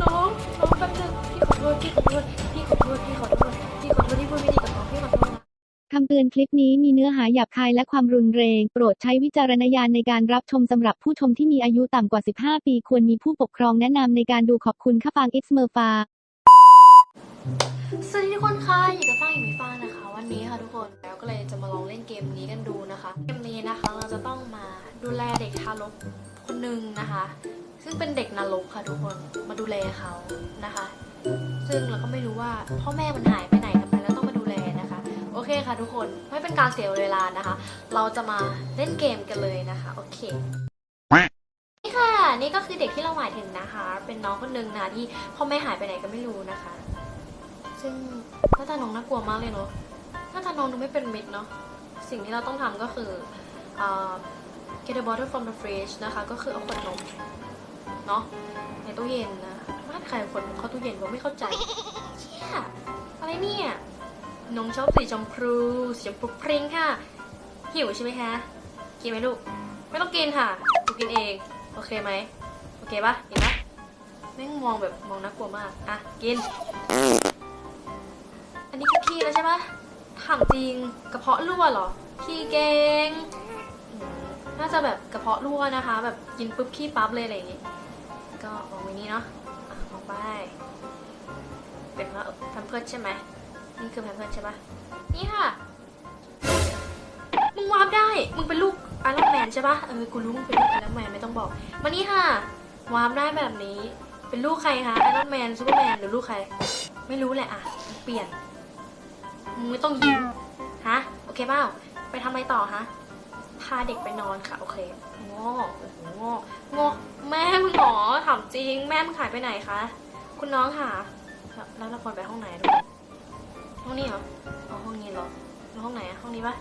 น้องน้องแป๊บนึงพี่ขอโทษพี่ขอโทษพี่ขอโทษพี่ขอโทษพี่ขอโทษที่พูดไม่ดีกับน้องพี่ขอโทษนะคำเตือนคลิปนี้มีเนื้อหาหยาบคายและความรุนแรง โปรดใช้วิจารณญาณในการรับชมสำหรับผู้ชมที่มีอายุต่ำกว่า 15 ปี ควรมีผู้ปกครองแนะนำในการดูขอบคุณค่าฟัง X เมอร์ฟาสวัสดีทุกคนค่ะอยู่กับฟ้างอีกมีฟ้านะคะ วันนี้ค่ะทุกคนแล้วก็เลยจะมาลองเล่นเกมนี้กันดูนะคะ เกมนี้นะคะเราจะต้องมาดูแลเด็กทารกคนหนึ่งนะคะ ซึ่งเป็นเด็กนรกค่ะทุกคนมาดูแลเขานะคะ ซึ่งเราก็ไม่รู้ว่าพ่อแม่มันหายไปไหนทำไมเราต้องมาดูแลนะคะ โอเคค่ะทุกคนไม่เป็นการเสียเวลานะคะ เราจะมาเล่นเกมกันเลยนะคะโอเคนี่ค่ะนี่ก็คือเด็กที่เราหมายถึงนะคะ เป็นน้องคนหนึ่งนะที่พ่อแม่หายไปไหนก็ไม่รู้นะคะ ซึ่งหน้าตาน้องน่ากลัวมากเลยเนาะหน้าตาน้องดูไม่เป็นมิตรเนาะสิ่งที่เราต้องทำก็คือเอ่อ get a bottle from the fridge นะคะ ก็คือเอาขวดนม เนาะในตู้เย็นนะบ้านใครเอาขวดนเข้าตู้เย็นก็ไม่เข้าใจเชี่ยอะไรเนี่ยน้องชอบสีชมพูสีชมพูพริ้งค่ะ หิวใช่ไหมคะกินไหมลูก ไม่ต้องกินค่ะกูกินเอง โอเคไหมโอเคปะกินปะแม่งมองแบบมองน่ากลัวมาก อะ กิน อันนี้คือขี้แล้วใช่ปะถามจริงกระเพาะรั่วเหรอขี้เก่งน่าจะแบบกระเพาะรั่วนะคะ แบบกินปุ๊บขี้ปั๊บเลยอะไรอย่างงี้ ก็วางไว้นี้เนาะอะวาไป เป็นว่าแพมเพิร์ดใช่ไหม นี่คือแพมเพิร์ดใช่ปะนี่ค่ะ มึงวาร์ปได้ มึงเป็นลูกไอรอนแมนใช่ปะเออ กูรู้มึงเป็นลูกไอรอนแมนไม่ต้องบอก มานี่ค่ะ วาร์ปได้แบบนี้ เป็นลูกใครคะไอรอนแมนซูเปอร์แมนหรือลูกใคร ไม่รู้แหละอะ เปลี่ยน มึงไม่ต้องยิ้ม ฮะ โอเคเปล่า ไปทำอะไรต่อฮะ พาเด็กไปนอนค่ะโอเคงอโอ้โหงองอแม่มึงหรอถามจริง แม่มึงหายไปไหนคะคุณน้องค่ะแล้วล้วเราควรไปห้องไหนดูห้องนี้เหรออ๋อห้องนี้เหรอแล้วห้องไหนอะห้องนี้ปะ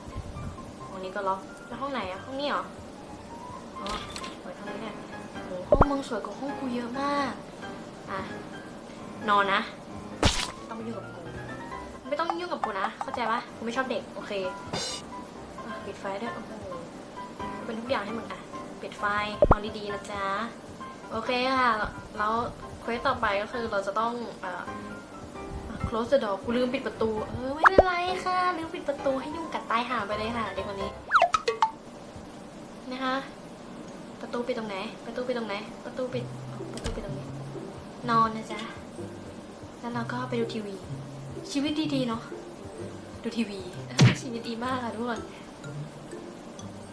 ห้องนี้ก็ล็อกแล้วห้องไหนอะห้องนี้เหรออ๋อเปิดห้งนี้เนี่ยโหห้องมึงสวยกว่าห้องกูเยอะมากอะนอนนะ ต้องมายุ่งกับกูไม่ต้องยุ่งกับกูนะ เข้าใจปะกูไม่ชอบเด็ก โอเค ปิดไฟด้วย ทุกอย่างให้มึงอะปิดไฟนอนดีๆนะจ๊ะ โอเคค่ะ แล้วเควสต่อไปก็คือเราจะต้องเอ่อ close the door กูลืมปิดประตู เออ ไม่เป็นไรค่ะ ลืมปิดประตูให้ยุ่งกัดตายหาไปเลยค่ะเด็กคนนี้ นะคะ ประตูปิดตรงไหน ประตูปิดตรงไหน ประตูปิด ประตูปิดตรงนี้ นอนนะจ๊ะ แล้วเราก็ไปดูทีวี ชีวิตดีๆเนาะ ดูทีวี ชีวิตดีมากค่ะทุกคน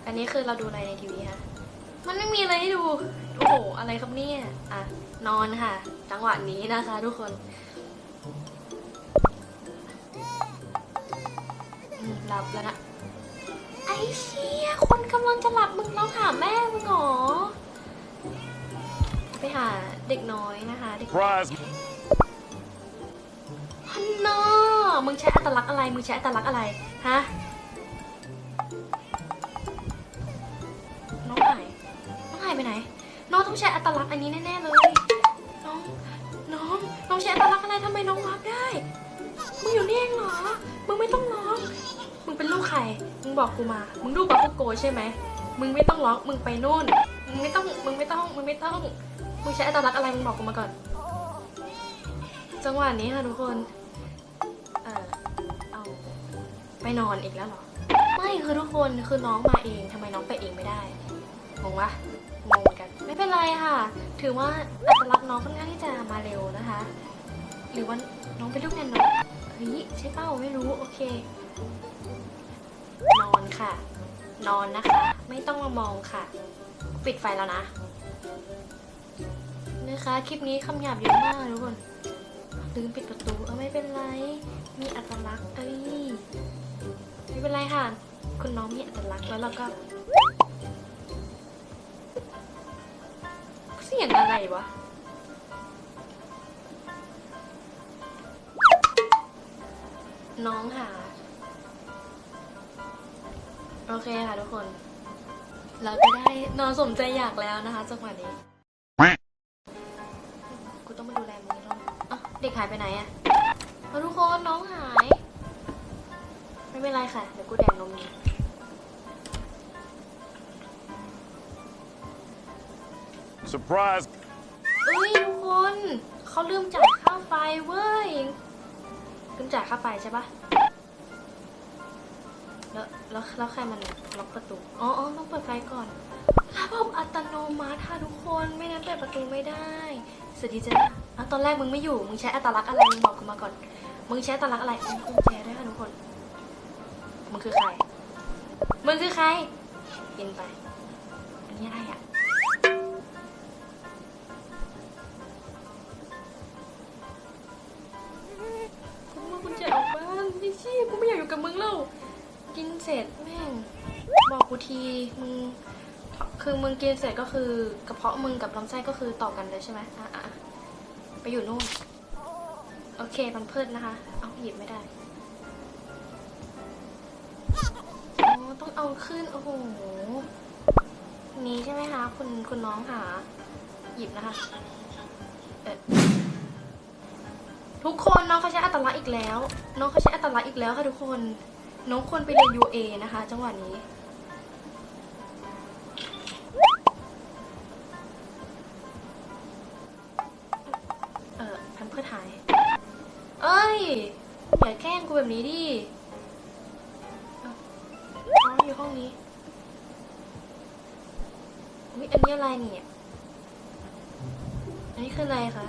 อันนี้คือเราดูอะไรในทีวีคะมันไม่มีอะไรให้ดู โอ้โห อะไรครับเนี่ยอะนอนค่ะ จังหวะนี้นะคะทุกคนอืมหลับแล้วนะ ไอ้เชี่ยคนกำลังจะหลับมึงร้องหาแม่มึงเหรอ ไปหาเด็กน้อยนะคะ เด็ก Surprise! ฮันน่ามึงใช้อัตลักษณ์อะไร มึงใช้อัตลักษณ์อะไร ฮะ ต้องใช้อัตลักษณ์อันนี้แน่ๆเลย น้อง น้อง น้องใช้อัตลักษณ์อะไรทำไมน้องวาร์ปได้ มึงอยู่นี่เองเหรอ มึงไม่ต้องร้อง มึงเป็นลูกใคร มึงบอกกูมา มึงลูกบาคุโกใช่ไหม มึงไม่ต้องร้อง มึงไปนู่น มึงไม่ต้อง มึงไม่ต้อง มึงไม่ต้อง มึงใช้อัตลักษณ์อะไร มึงบอกกูมาก่อน จังหวะนี้ค่ะทุกคน เออเอา ไปนอนอีกแล้วเหรอ ไม่คือทุกคน คือน้องมาเองทำไมน้องไปเองไม่ได้งงวะ ถือว่าอัตลักษณ์น้องค่อนข้างที่จะมาเร็วนะคะ หรือว่าน้องเป็นลูกแนนนเฮ้ยใช่เป้าไม่รู้โอเค นอนค่ะ นอนนะคะ ไม่ต้องมามองค่ะ ปิดไฟแล้วนะนะคะ คลิปนี้คำหยาบเยอะมากทุกคนลืมปิดประตูเออไม่เป็นไร มีอัตลักษณ์เอ้ยไม่เป็นไรค่ะ คุณน้องมีอัตลักษณ์แล้วเราก็ สียงอะไรวะ น้องค่ะโอเคค่ะทุกคน เราก็ได้นอนสมใจอยากแล้วนะคะจังหวะนี้ กูต้องมาดูแลมึงอีกรอบอะเด็กหายไปไหนอะทุกคนน้องหาย ไม่เป็นไรค่ะ เดี๋ยวกูแดงนม Surprise! เอ้ยทุกคนเขาลืมจ่ายค่าไฟเว้ยลืมจ่ายค่าไฟใช่ปะแล้วแล้วแล้วใครมันล็อกประตูอ๋ออ๋อต้องเปิดไฟก่อนระบบอัตโนมัติค่ะทุกคนไม่งั้นเปิดประตูไม่ได้สวัสดีจ้ะอะตอนแรกมึงไม่อยู่มึงใช้อัตลักษณ์อะไรมึงบอกกูมาก่อน มึงใช้อัตลักษณ์อะไรมึงกุญแจด้วยค่ะทุกคนมึงคือใครมึงคือใครกินไปอันนี้อะไรอะ กินเสร็จแม่ง บอกกูทีมึงคือมึงกินเสร็จก็คือกระเพาะมึงกับลำไส้ก็คือต่อกันเลยใช่ไหมอะอะไปอยู่นู่น โอเคมันเพิดนะคะ เอาหยิบไม่ได้อ๋อต้องเอาขึ้น โอ้โห นี้ใช่ไหมคะคุณคุณน้องค่ะ หยิบนะคะ ทุกคนน้องเขาใช้อัตลักษณ์อีกแล้ว น้องเขาใช้อัตลักษณ์อีกแล้วค่ะทุกคน น้องควรไปเรียน UA นะคะ จังหวะนี้ เออแพมเพิร์ดหาย เอ้ยอย่าแกล้งกูแบบนี้ดิเอ้าน้องอยู่ห้องนี้ อุ๊ยอันนี้อะไรเนี่ย อันนี้คืออะไรคะ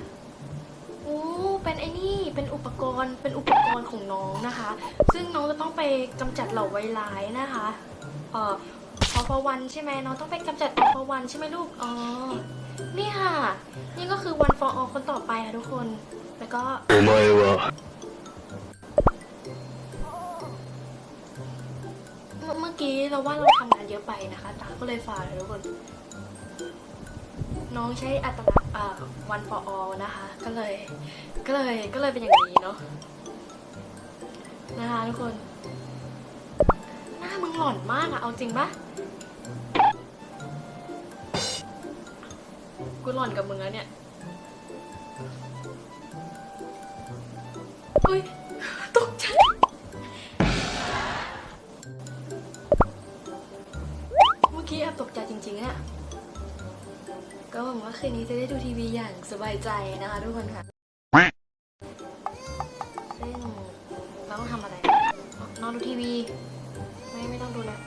โอ้เป็นไอ้นี่ เป็นอุปกรณ์ เป็นอุปกรณ์ของน้องนะคะ ซึ่งน้องจะต้องไปกำจัดเหล่าไวร้ายนะคะเอ่อพอพวันใช่ไหมน้องต้องไปกำจัดพอพวันใช่ไหมลูก อ๋อ นี่ค่ะ นี่ก็คือวันฟอร์ออคนต่อไปค่ะทุกคน แล้วก็โอ้ไม่วะเมื่อกี้เราว่าเราทำงานเยอะไปนะคะตาก็เลยฝ่าเยทุกคน น้องใช้อัตลักษณ์อ่า one for all นะคะ ก็เลยก็เลยก็เลยเป็นอย่างนี้เนาะนะคะทุกคน หน้ามึงหล่อนมากอะเอาจริงปะกูหล่อนกับมึงแล้วเนี่ยอุ้ยตกใจเมื่อกี้แอบตกใจจริงๆอะ ก็หวังว่าคืนนี้จะได้ดูทีวีอย่างสบายใจนะคะทุกคนค่ะซึ่งเราต้องทำอะไร นอนดูทีวี ไม่ไม่ต้องดูแล้ว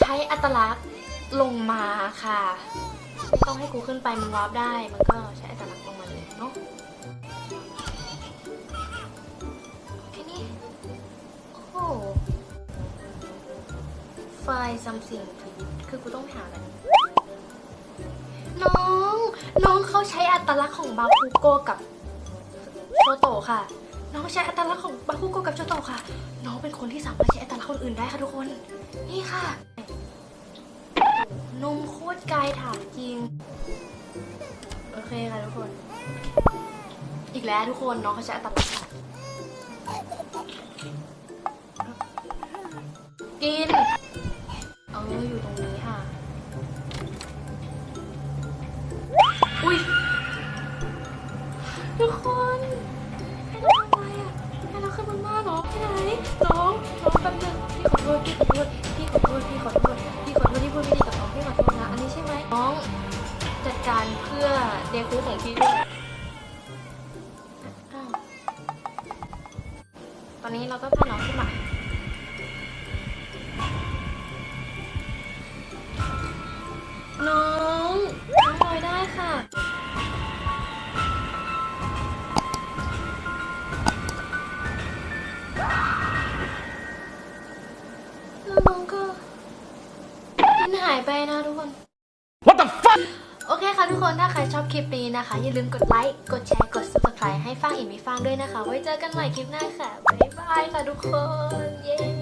ใช้อัตลักษณ์ลงมาค่ะ ต้องให้กูขึ้นไปมันวาร์ปได้ มันก็ใช้อัตลักษณ์ลงมาเลยเนาะแค่นี้ โอ้ ไฟ something คือกูต้องหาอะไรน้อง น้องเขาใช้อัตลักษณ์ของบาคูโกกับโชโตะค่ะ น้องใช้อัตลักษณ์ของบาคูโกกับโชโตะค่ะ น้องเป็นคนที่สามารถใช้อัตลักษณ์คนอื่นได้ค่ะทุกคน นี่ค่ะ นมโคตรไกลถามจริง โอเคค่ะทุกคน อีกแล้วทุกคนน้องเขาใช้อัตลักษณ์กิน จารเพื่อเดคูของพี่ด้วยตอนนี้เราก็พาน้องขึ้นมาน คลิปนี้นะคะ อย่าลืมกดไลค์ กดแชร์ กด subscribe ให้ฟังอีกมีฟังด้วยนะคะ ไว้เจอกันใหม่คลิปหน้าค่ะ บ๊ายบายค่ะทุกคน เย้